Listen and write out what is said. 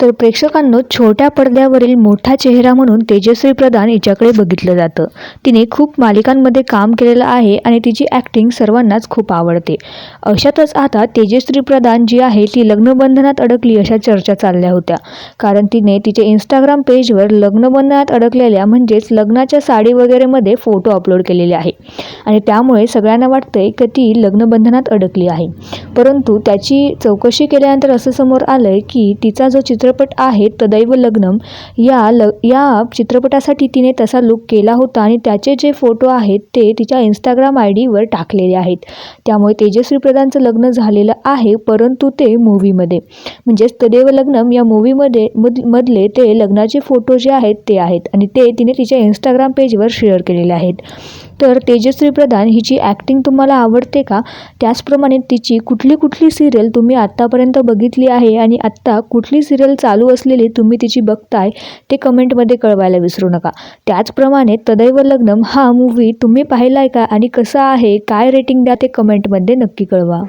तर प्रेक्षकांनो छोट्या पडद्यावरील मोठा चेहरा म्हणून तेजश्री प्रधान हिच्याकडे बघितलं जातं. तिने खूप मालिकांमध्ये काम केलेलं आहे आणि तिची ॲक्टिंग सर्वांनाच खूप आवडते. अशातच आता तेजश्री प्रधान जी आहे ती लग्नबंधनात अडकली अशा चर्चा चालल्या होत्या. कारण तिने तिचे इंस्टाग्राम पेजवर लग्नबंधनात अडकलेल्या म्हणजेच लग्नाच्या साडी वगैरेमध्ये फोटो अपलोड केलेले आहे. आणि त्यामुळे सगळ्यांना वाटतंय की ती लग्नबंधनात अडकली आहे. परंतु त्याची चौकशी केल्यानंतर असं समोर आलं आहे की तिचा जो चित्र चित्रपट आहे तदैव लग्नम. या ल या चित्रपटासाठी तिने तसा लुक केला होता आणि त्याचे जे फोटो आहेत ते तिच्या इंस्टाग्राम आय डीवर टाकलेले आहेत. त्यामुळे तेजस्वी प्रधानचं लग्न झालेलं आहे परंतु ते मूवीमध्ये म्हणजेच तदैव लग्नम या मूवीमध्ये मध मधले ते लग्नाचे फोटो जे आहेत ते आहेत. आणि ते तिने तिच्या इंस्टाग्राम पेजवर शेअर केलेले आहेत. तर तेजस्वी प्रधान हिची ॲक्टिंग तुम्हाला आवडते का? त्याचप्रमाणे तिची कुठली कुठली सिरियल तुम्ही आत्तापर्यंत बघितली आहे आणि आत्ता कुठली सिरियल चालू असलेली तुम्ही तिची बघताय ते कमेंटमध्ये कळवायला विसरू नका. त्याचप्रमाणे तदैव लग्नम हा मूवी तुम्ही पाहिला आहे का आणि कसा आहे काय रेटिंग द्या ते कमेंटमध्ये नक्की कळवा.